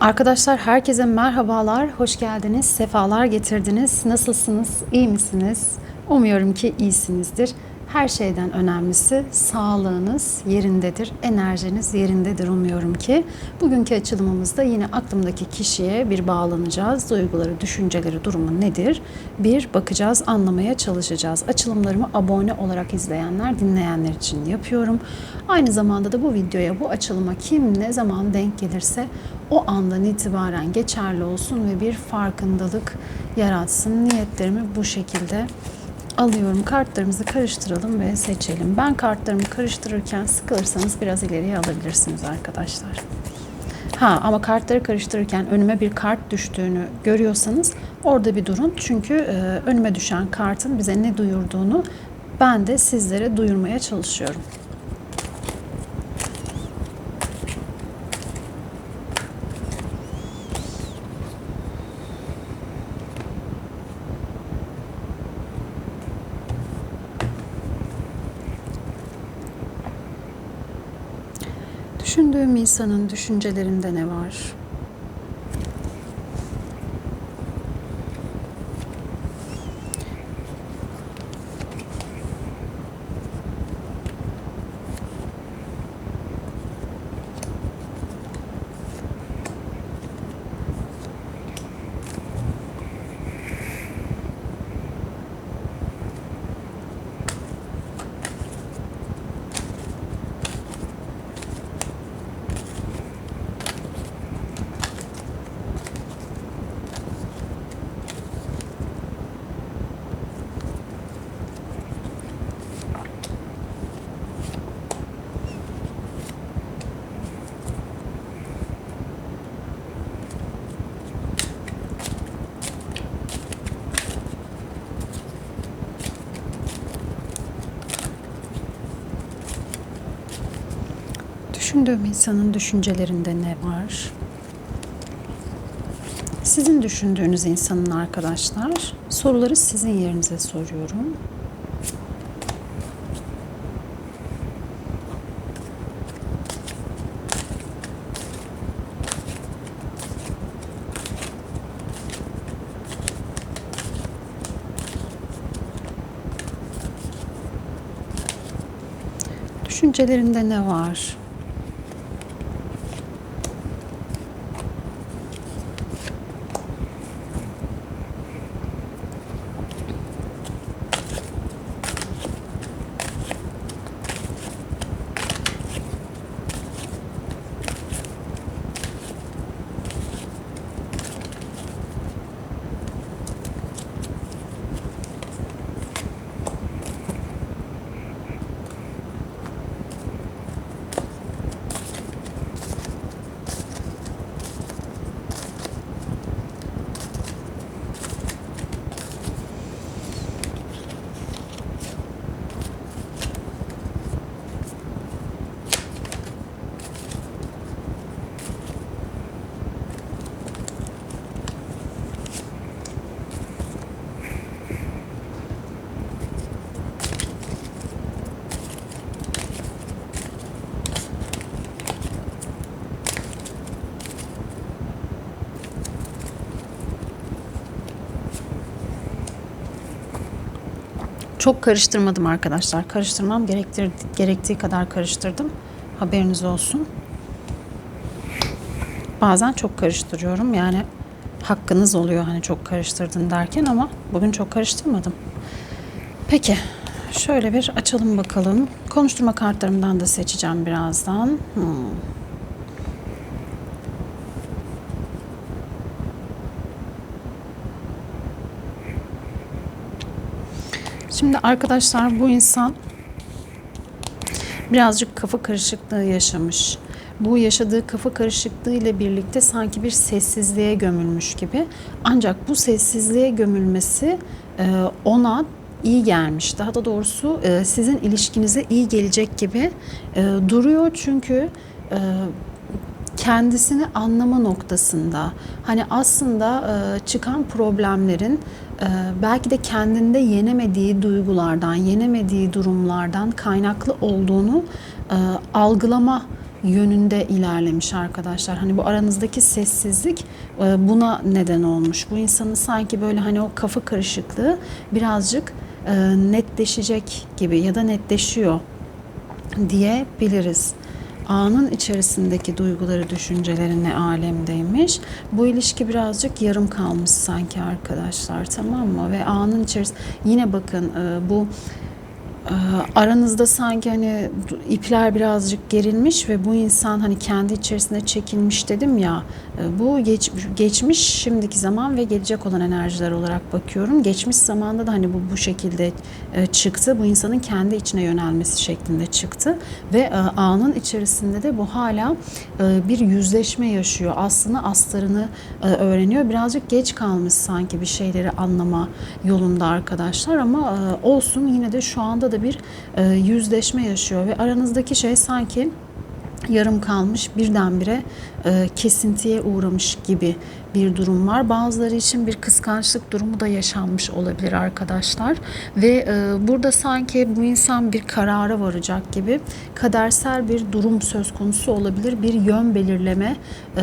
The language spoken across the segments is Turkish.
Arkadaşlar herkese merhabalar, hoş geldiniz, sefalar getirdiniz. Nasılsınız, iyi misiniz? Umuyorum ki iyisinizdir. Her şeyden önemlisi sağlığınız yerindedir, enerjiniz yerindedir umuyorum ki. Bugünkü açılımımızda yine aklımdaki kişiye bir bağlanacağız. Duyguları, düşünceleri, durumu nedir? Bir bakacağız, anlamaya çalışacağız. Açılımlarımı abone olarak izleyenler, dinleyenler için yapıyorum. Aynı zamanda da bu videoya, bu açılıma kim ne zaman denk gelirse o andan itibaren geçerli olsun ve bir farkındalık yaratsın. Niyetlerimi bu şekilde alıyorum. Kartlarımızı karıştıralım ve seçelim. Ben kartlarımı karıştırırken sıkılırsanız biraz ileriye alabilirsiniz arkadaşlar. Ha ama kartları karıştırırken önüme bir kart düştüğünü görüyorsanız orada bir durun. Çünkü e, önüme düşen kartın bize ne duyurduğunu ben de sizlere duyurmaya çalışıyorum. Düşündüğüm insanın düşüncelerinde ne var? Düşündüğüm insanın düşüncelerinde ne var? Sizin düşündüğünüz insanın arkadaşlar soruları sizin yerinize soruyorum. Düşüncelerinde ne var? Çok karıştırmadım arkadaşlar. Karıştırmam gerektir, gerektiği kadar karıştırdım. Haberiniz olsun. Bazen çok karıştırıyorum. Yani hakkınız oluyor hani çok karıştırdın derken ama bugün çok karıştırmadım. Peki şöyle bir açalım bakalım. Konuşturma kartlarımdan da seçeceğim birazdan. Hmm. Şimdi arkadaşlar bu insan birazcık kafa karışıklığı yaşamış. Bu yaşadığı kafa karışıklığı ile birlikte sanki bir sessizliğe gömülmüş gibi. Ancak bu sessizliğe gömülmesi e, ona iyi gelmiş. Daha da doğrusu e, sizin ilişkinize iyi gelecek gibi e, duruyor. Çünkü kendisini anlama noktasında hani aslında çıkan problemlerin belki de kendinde yenemediği duygulardan, yenemediği durumlardan kaynaklı olduğunu algılama yönünde ilerlemiş arkadaşlar. Hani bu aranızdaki sessizlik e, buna neden olmuş. Bu insanın sanki böyle hani o kafa karışıklığı birazcık e, netleşecek gibi ya da netleşiyor diyebiliriz. Anın içerisindeki duyguları, düşünceleri ne alemdeymiş. Bu ilişki birazcık yarım kalmış sanki arkadaşlar tamam mı? Ve anın içerisinde yine bakın e, bu ee, aranızda sanki hani ipler birazcık gerilmiş ve bu insan hani kendi içerisinde çekilmiş dedim ya e, bu geç, geçmiş şimdiki zaman ve gelecek olan enerjiler olarak bakıyorum. Geçmiş zamanda da hani bu bu şekilde e, çıktı. Bu insanın kendi içine yönelmesi şeklinde çıktı ve e, anın içerisinde de bu hala bir yüzleşme yaşıyor. Aslında astarını öğreniyor. Birazcık geç kalmış sanki bir şeyleri anlama yolunda arkadaşlar ama olsun yine de şu anda da bir yüzleşme yaşıyor ve aranızdaki şey sanki yarım kalmış birdenbire e, kesintiye uğramış gibi bir durum var. Bazıları için bir kıskançlık durumu da yaşanmış olabilir arkadaşlar. Ve e, burada sanki bu insan bir karara varacak gibi kadersel bir durum söz konusu olabilir. Bir yön belirleme, e,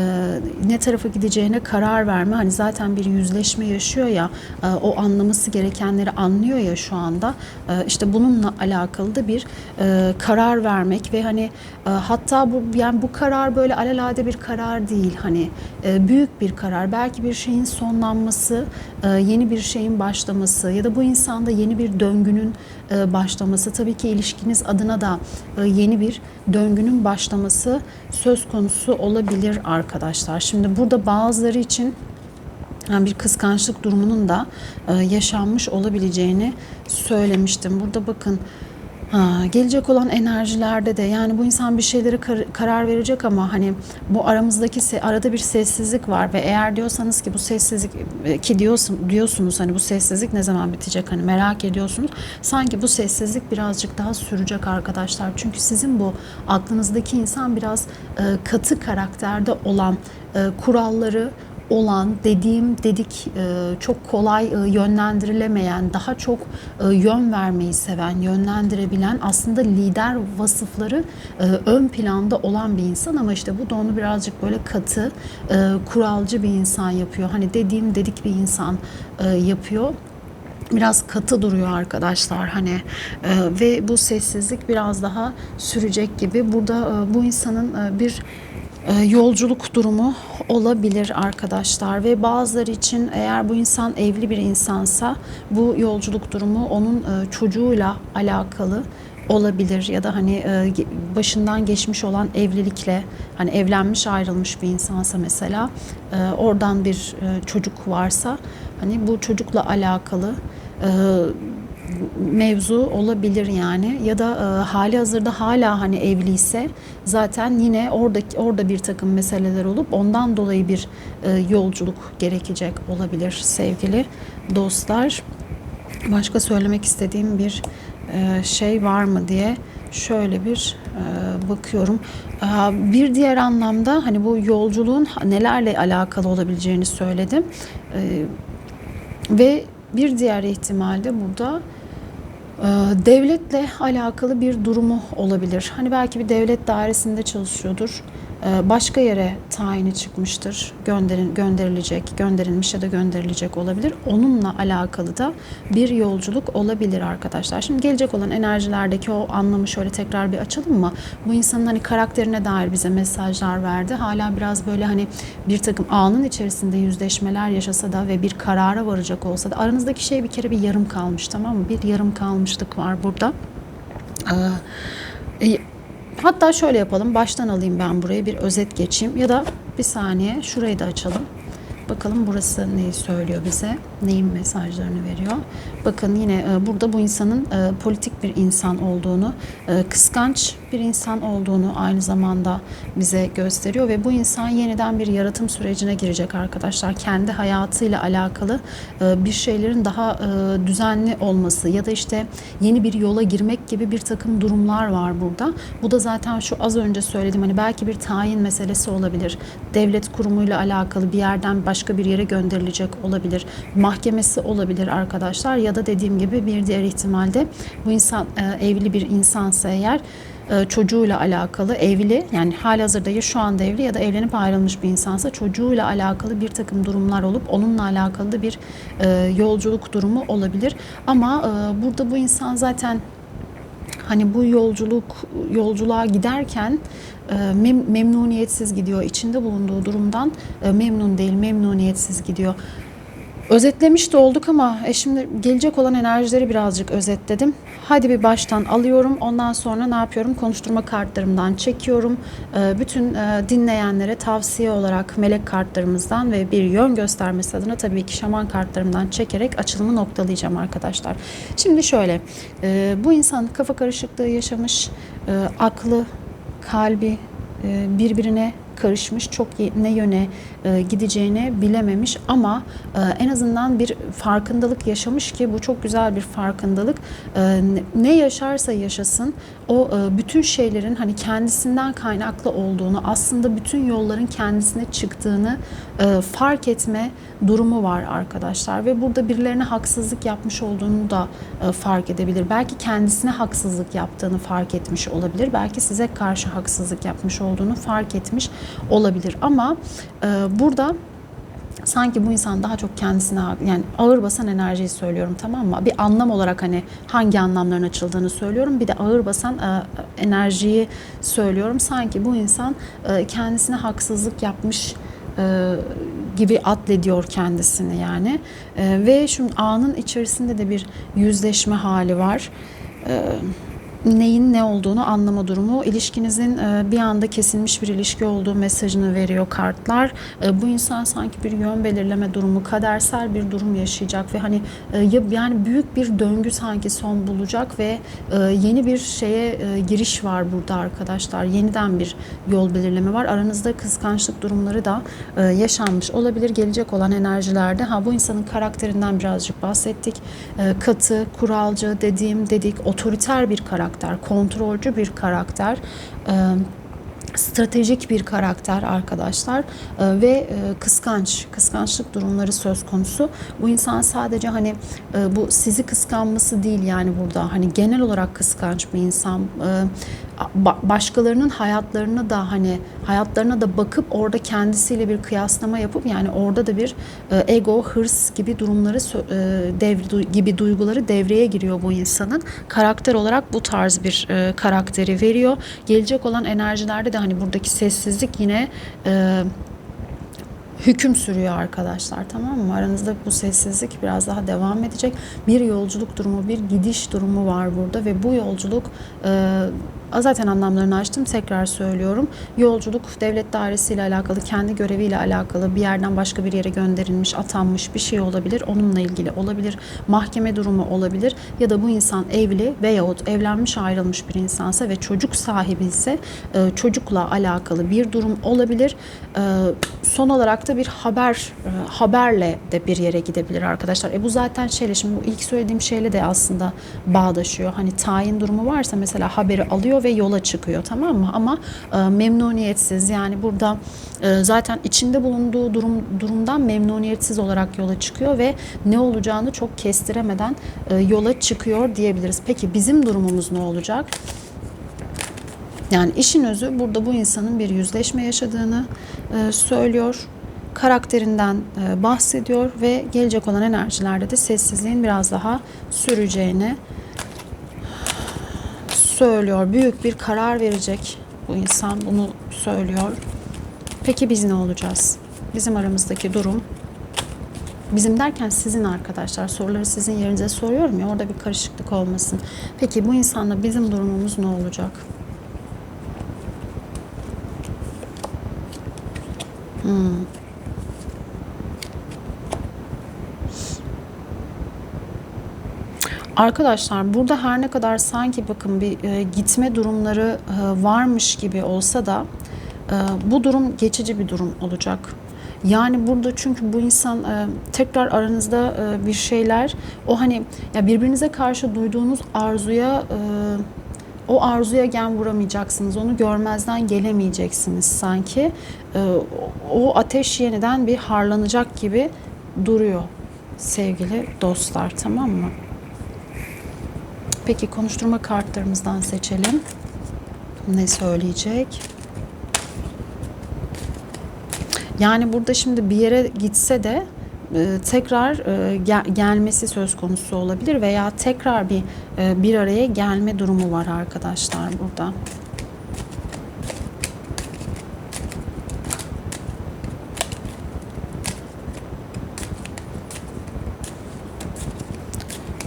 ne tarafa gideceğine karar verme. Hani zaten bir yüzleşme yaşıyor ya, e, o anlaması gerekenleri anlıyor ya şu anda. E, işte bununla alakalı da bir e, karar vermek ve hani e, hatta bu yani bu karar böyle alelade bir karar değil. Hani e, büyük bir karar belki bir şeyin sonlanması, e, yeni bir şeyin başlaması ya da bu insanda yeni bir döngünün e, başlaması. Tabii ki ilişkiniz adına da e, yeni bir döngünün başlaması söz konusu olabilir arkadaşlar. Şimdi burada bazıları için yani bir kıskançlık durumunun da yaşanmış olabileceğini söylemiştim. Burada bakın Ha, gelecek olan enerjilerde de yani bu insan bir şeylere kar- karar verecek ama hani bu aramızdaki se- arada bir sessizlik var ve eğer diyorsanız ki bu sessizlik e, ki diyorsun diyorsunuz hani bu sessizlik ne zaman bitecek hani merak ediyorsunuz. Sanki bu sessizlik birazcık daha sürecek arkadaşlar. Çünkü sizin bu aklınızdaki insan biraz e, katı karakterde olan e, kuralları olan dediğim dedik e, çok kolay e, yönlendirilemeyen, daha çok e, yön vermeyi seven, yönlendirebilen aslında lider vasıfları ön planda olan bir insan. Ama işte bu da onu birazcık böyle katı, kuralcı bir insan yapıyor. Hani dediğim dedik bir insan yapıyor. Biraz katı duruyor arkadaşlar hani e, ve bu sessizlik biraz daha sürecek gibi. Burada e, bu insanın e, bir yolculuk durumu olabilir arkadaşlar ve bazıları için eğer bu insan evli bir insansa bu yolculuk durumu onun e, çocuğuyla alakalı olabilir ya da hani e, başından geçmiş olan evlilikle hani evlenmiş ayrılmış bir insansa mesela oradan bir çocuk varsa hani bu çocukla alakalı mevzu olabilir yani ya da e, hali hazırda hala hani evliyse zaten yine orada orada bir takım meseleler olup ondan dolayı bir e, yolculuk gerekecek olabilir sevgili dostlar. Başka söylemek istediğim bir e, şey var mı diye şöyle bir e, bakıyorum. E, bir diğer anlamda hani bu yolculuğun nelerle alakalı olabileceğini söyledim. E, ve bir diğer ihtimalde burada devletle alakalı bir durumu olabilir. Hani belki bir devlet dairesinde çalışıyordur. Ee, başka yere tayini çıkmıştır. Gönderin, gönderilecek, gönderilmiş ya da gönderilecek olabilir. Onunla alakalı da bir yolculuk olabilir arkadaşlar. Şimdi gelecek olan enerjilerdeki o anlamı şöyle tekrar bir açalım mı? Bu insanın hani karakterine dair bize mesajlar verdi. Hala biraz böyle hani bir takım anın içerisinde yüzleşmeler yaşasa da ve bir karara varacak olsa da aranızdaki şey bir kere bir yarım kalmış tamam mı? Bir yarım kalmışlık var burada. Ee, Hatta şöyle yapalım. Baştan alayım ben buraya bir özet geçeyim. Ya da bir saniye şurayı da açalım. Bakalım burası neyi söylüyor bize, neyin mesajlarını veriyor. Bakın yine e, burada bu insanın e, politik bir insan olduğunu, e, kıskanç bir insan olduğunu aynı zamanda bize gösteriyor ve bu insan yeniden bir yaratım sürecine girecek arkadaşlar. Kendi hayatıyla alakalı bir şeylerin daha düzenli olması ya da işte yeni bir yola girmek gibi bir takım durumlar var burada. Bu da zaten şu az önce söylediğim hani belki bir tayin meselesi olabilir. Devlet kurumuyla alakalı bir yerden başka bir yere gönderilecek olabilir. Mahkemesi olabilir arkadaşlar ya da dediğim gibi bir diğer ihtimalde bu insan e, evli bir insansa eğer e, çocuğuyla alakalı evli yani halihazırda ya şu anda evli ya da evlenip ayrılmış bir insansa çocuğuyla alakalı bir takım durumlar olup onunla alakalı da bir e, yolculuk durumu olabilir. Ama burada bu insan zaten hani bu yolculuk yolculuğa giderken e, mem- memnuniyetsiz gidiyor. İçinde bulunduğu durumdan e, memnun değil, memnuniyetsiz gidiyor. Özetlemiş de olduk ama e şimdi gelecek olan enerjileri birazcık özetledim. Hadi bir baştan alıyorum. Ondan sonra ne yapıyorum? Konuşturma kartlarımdan çekiyorum. E, bütün e, dinleyenlere tavsiye olarak melek kartlarımızdan ve bir yön göstermesi adına tabii ki şaman kartlarımdan çekerek açılımı noktalayacağım arkadaşlar. Şimdi şöyle, e, bu insan kafa karışıklığı yaşamış, aklı, kalbi birbirine karışmış, çok ne yöne e, gideceğini bilememiş ama e, en azından bir farkındalık yaşamış ki bu çok güzel bir farkındalık. E, ne- yaşarsa yaşasın o bütün şeylerin hani kendisinden kaynaklı olduğunu, aslında bütün yolların kendisine çıktığını fark etme durumu var arkadaşlar ve burada birilerine haksızlık yapmış olduğunu da fark edebilir. Belki kendisine haksızlık yaptığını fark etmiş olabilir. Belki size karşı haksızlık yapmış olduğunu fark etmiş olabilir. Ama e, burada sanki bu insan daha çok kendisine yani ağır basan enerjiyi söylüyorum tamam mı? Bir anlam olarak hani hangi anlamların açıldığını söylüyorum. Bir de ağır basan e, enerjiyi söylüyorum. Sanki bu insan e, kendisine haksızlık yapmış e, gibi addediyor kendisini yani. E, ve şu anın içerisinde de bir yüzleşme hali var. E, neyin ne olduğunu anlama durumu, ilişkinizin e, bir anda kesilmiş bir ilişki olduğu mesajını veriyor kartlar. E, Bu insan sanki bir yön belirleme durumu, kadersel bir durum yaşayacak ve hani e, ya- yani büyük bir döngü sanki son bulacak ve yeni bir şeye giriş var burada arkadaşlar. Yeniden bir yol belirleme var. Aranızda kıskançlık durumları da yaşanmış olabilir. Gelecek olan enerjilerde ha bu insanın karakterinden birazcık bahsettik. Katı, kuralcı dediğim dedik, otoriter bir karakter, kontrolcü bir karakter. E, stratejik bir karakter arkadaşlar Ee, ve e, kıskanç kıskançlık durumları söz konusu. Bu insan sadece hani e, bu sizi kıskanması değil yani burada hani genel olarak kıskanç bir insan. Ba- başkalarının hayatlarına da hani hayatlarına da bakıp orada kendisiyle bir kıyaslama yapıp yani orada da bir e, ego, hırs gibi durumları e, dev gibi duyguları devreye giriyor bu insanın. Karakter olarak bu tarz bir e, karakteri veriyor. Gelecek olan enerjilerde de hani buradaki sessizlik yine hüküm sürüyor arkadaşlar tamam mı? Aranızda bu sessizlik biraz daha devam edecek. Bir yolculuk durumu, bir gidiş durumu var burada ve bu yolculuk e, zaten anlamlarını açtım tekrar söylüyorum. Yolculuk devlet dairesiyle alakalı, kendi göreviyle alakalı bir yerden başka bir yere gönderilmiş, atanmış bir şey olabilir. Onunla ilgili olabilir. Mahkeme durumu olabilir ya da bu insan evli veyahut evlenmiş ayrılmış bir insansa ve çocuk sahibi ise e, çocukla alakalı bir durum olabilir. E, son olarak da bir haber e, haberle de bir yere gidebilir arkadaşlar. E bu zaten şeyle şimdi bu ilk söylediğim şeyle de aslında bağdaşıyor. Hani tayin durumu varsa mesela haberi alıyor ve yola çıkıyor tamam mı? Ama e, memnuniyetsiz yani burada e, zaten içinde bulunduğu durum durumdan memnuniyetsiz olarak yola çıkıyor ve ne olacağını çok kestiremeden e, yola çıkıyor diyebiliriz. Peki bizim durumumuz ne olacak? Yani işin özü burada bu insanın bir yüzleşme yaşadığını e, söylüyor. Karakterinden e, bahsediyor ve gelecek olan enerjilerde de sessizliğin biraz daha süreceğini söylüyor. Büyük bir karar verecek bu insan bunu söylüyor. Peki biz ne olacağız? Bizim aramızdaki durum Bizim derken sizin arkadaşlar soruları sizin yerinize soruyorum ya orada bir karışıklık olmasın. Peki bu insanla bizim durumumuz ne olacak? Arkadaşlar burada her ne kadar sanki bakın bir e, gitme durumları e, varmış gibi olsa da e, bu durum geçici bir durum olacak. Yani burada çünkü bu insan e, tekrar aranızda e, bir şeyler o hani ya birbirinize karşı duyduğunuz arzuya e, o arzuya gen vuramayacaksınız. Onu görmezden gelemeyeceksiniz sanki. E, o ateş yeniden bir harlanacak gibi duruyor sevgili dostlar tamam mı? Peki konuşturma kartlarımızdan seçelim. Ne söyleyecek? Yani burada şimdi bir yere gitse de e, tekrar e, gel- gelmesi söz konusu olabilir veya tekrar bir e, bir araya gelme durumu var arkadaşlar burada.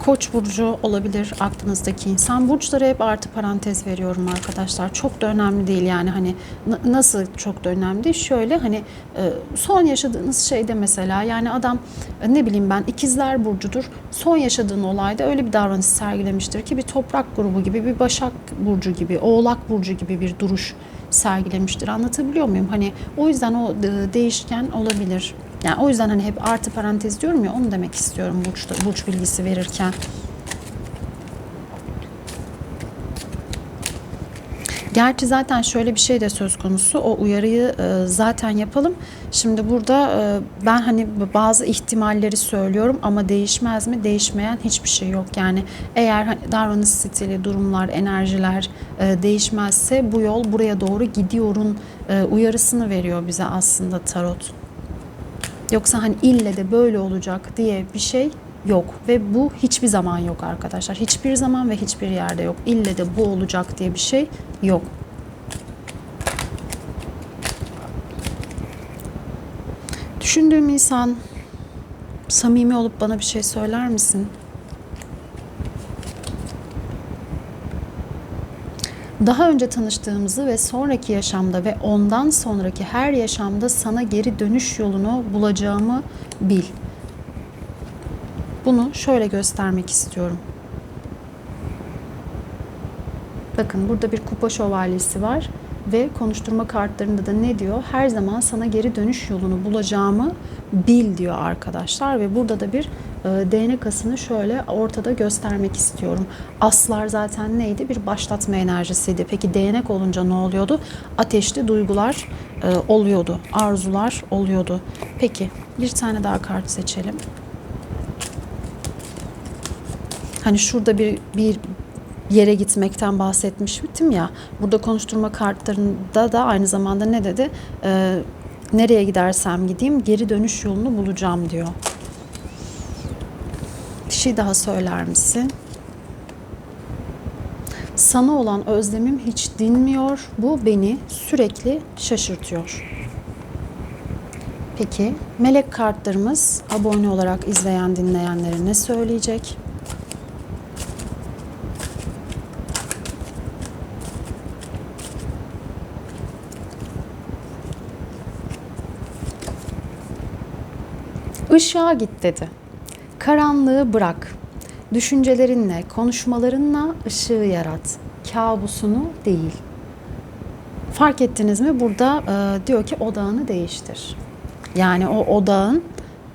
Koç burcu olabilir aklınızdaki insan. Burçlara hep artı parantez veriyorum arkadaşlar. Çok da önemli değil yani hani nasıl çok da önemli değil. Şöyle hani e, son yaşadığınız şeyde mesela yani adam e, ne bileyim ben ikizler burcudur. Son yaşadığın olayda öyle bir davranış sergilemiştir ki bir toprak grubu gibi bir başak burcu gibi oğlak burcu gibi bir duruş sergilemiştir. Anlatabiliyor muyum? Hani o yüzden o e, değişken olabilir. Yani o yüzden hani hep artı parantez diyorum ya onu demek istiyorum burçta, burç bilgisi verirken. Gerçi zaten şöyle bir şey de söz konusu. O uyarıyı e, zaten yapalım. Şimdi burada e, ben hani bazı ihtimalleri söylüyorum ama değişmez mi? Değişmeyen hiçbir şey yok. Yani eğer hani davranış stili, durumlar, enerjiler e, değişmezse bu yol buraya doğru gidiyorun uyarısını veriyor bize aslında tarot. Yoksa hani ille de böyle olacak diye bir şey yok ve bu hiçbir zaman yok arkadaşlar. Hiçbir zaman ve hiçbir yerde yok. İlle de bu olacak diye bir şey yok. Düşündüğüm insan samimi olup bana bir şey söyler misin? Daha önce tanıştığımızı ve sonraki yaşamda ve ondan sonraki her yaşamda sana geri dönüş yolunu bulacağımı bil. Bunu şöyle göstermek istiyorum. Bakın burada bir kupa şövalyesi var ve konuşturma kartlarında da ne diyor? Her zaman sana geri dönüş yolunu bulacağımı bil diyor arkadaşlar ve burada da bir e, değnek asını şöyle ortada göstermek istiyorum. Aslar zaten neydi? Bir başlatma enerjisiydi. Peki değnek olunca ne oluyordu? Ateşli duygular e, oluyordu. Arzular oluyordu. Peki bir tane daha kart seçelim. Hani şurada bir bir yere gitmekten bahsetmiştim ya. Burada konuşturma kartlarında da aynı zamanda ne dedi? Ee, nereye gidersem gideyim geri dönüş yolunu bulacağım diyor. Şey daha söyler misin? Sana olan özlemim hiç dinmiyor. Bu beni sürekli şaşırtıyor. Peki melek kartlarımız abone olarak izleyen dinleyenlere ne söyleyecek? Işığa git dedi. Karanlığı bırak. Düşüncelerinle, konuşmalarınla ışığı yarat. Kabusunu değil. Fark ettiniz mi? Burada e, diyor ki odağını değiştir. Yani o odağın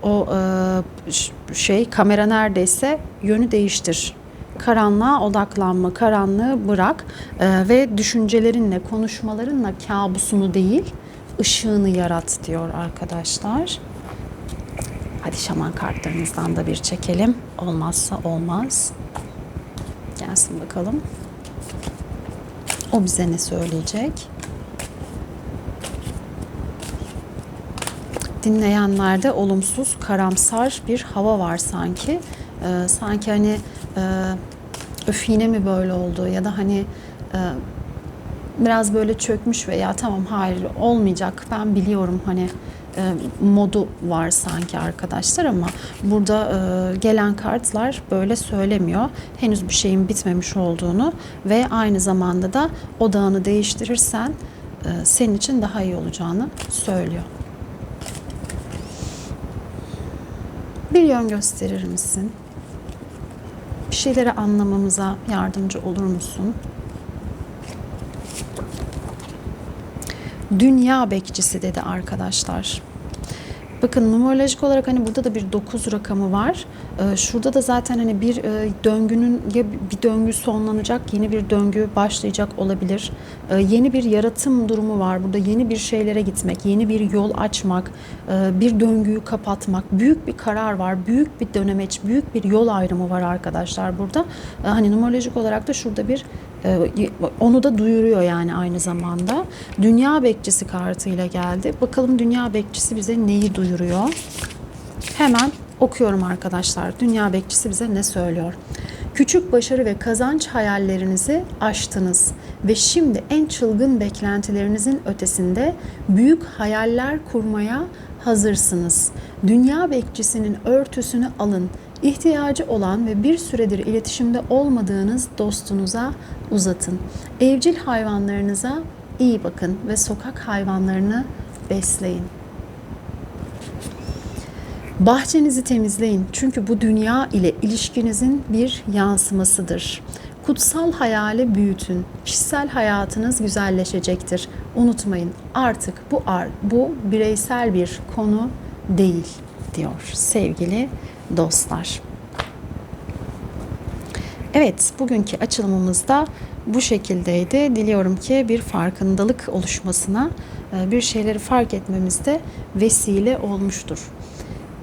o e, şey kamera neredeyse yönü değiştir. Karanlığa odaklanma, karanlığı bırak e, ve düşüncelerinle, konuşmalarınla kabusunu değil, ışığını yarat diyor arkadaşlar. Hadi şaman kartlarımızdan da bir çekelim. Olmazsa olmaz. Gelsin bakalım. O bize ne söyleyecek? Dinleyenlerde olumsuz, karamsar bir hava var sanki. Ee, sanki hani e, öf yine mi böyle oldu ya da hani e, biraz böyle çökmüş veya tamam hayır olmayacak ben biliyorum hani e, modu var sanki arkadaşlar ama burada e, gelen kartlar böyle söylemiyor. Henüz bir şeyin bitmemiş olduğunu ve aynı zamanda da odağını değiştirirsen e, senin için daha iyi olacağını söylüyor. Bir yön gösterir misin? Bir şeyleri anlamamıza yardımcı olur musun? Dünya bekçisi dedi arkadaşlar. Bakın numerolojik olarak hani burada da bir 9 rakamı var. Ee, şurada da zaten hani bir e, döngünün ya bir döngü sonlanacak, yeni bir döngü başlayacak olabilir. Ee, yeni bir yaratım durumu var. Burada yeni bir şeylere gitmek, yeni bir yol açmak, e, bir döngüyü kapatmak. Büyük bir karar var, büyük bir dönemeç, büyük bir yol ayrımı var arkadaşlar burada. Ee, hani numerolojik olarak da şurada bir Onu da duyuruyor yani aynı zamanda. Dünya bekçisi kartıyla geldi. Bakalım dünya bekçisi bize neyi duyuruyor? Hemen okuyorum arkadaşlar. Dünya bekçisi bize ne söylüyor? Küçük başarı ve kazanç hayallerinizi aştınız ve şimdi en çılgın beklentilerinizin ötesinde büyük hayaller kurmaya hazırsınız. Dünya bekçisinin örtüsünü alın. İhtiyacı olan ve bir süredir iletişimde olmadığınız dostunuza uzatın. Evcil hayvanlarınıza iyi bakın ve sokak hayvanlarını besleyin. Bahçenizi temizleyin çünkü bu dünya ile ilişkinizin bir yansımasıdır. Kutsal hayali büyütün. Kişisel hayatınız güzelleşecektir. Unutmayın artık bu ar bu bireysel bir konu değil diyor sevgili dostlar. Evet, bugünkü açılımımızda bu şekildeydi. Diliyorum ki bir farkındalık oluşmasına, e, bir şeyleri fark etmemizde vesile olmuştur.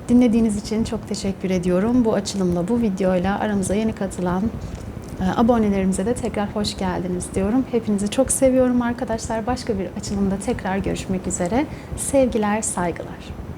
Dinlediğiniz için çok teşekkür ediyorum. Bu açılımla, bu videoyla aramıza yeni katılan e, abonelerimize de tekrar hoş geldiniz diyorum. Hepinizi çok seviyorum arkadaşlar. Başka bir açılımda tekrar görüşmek üzere. Sevgiler, saygılar.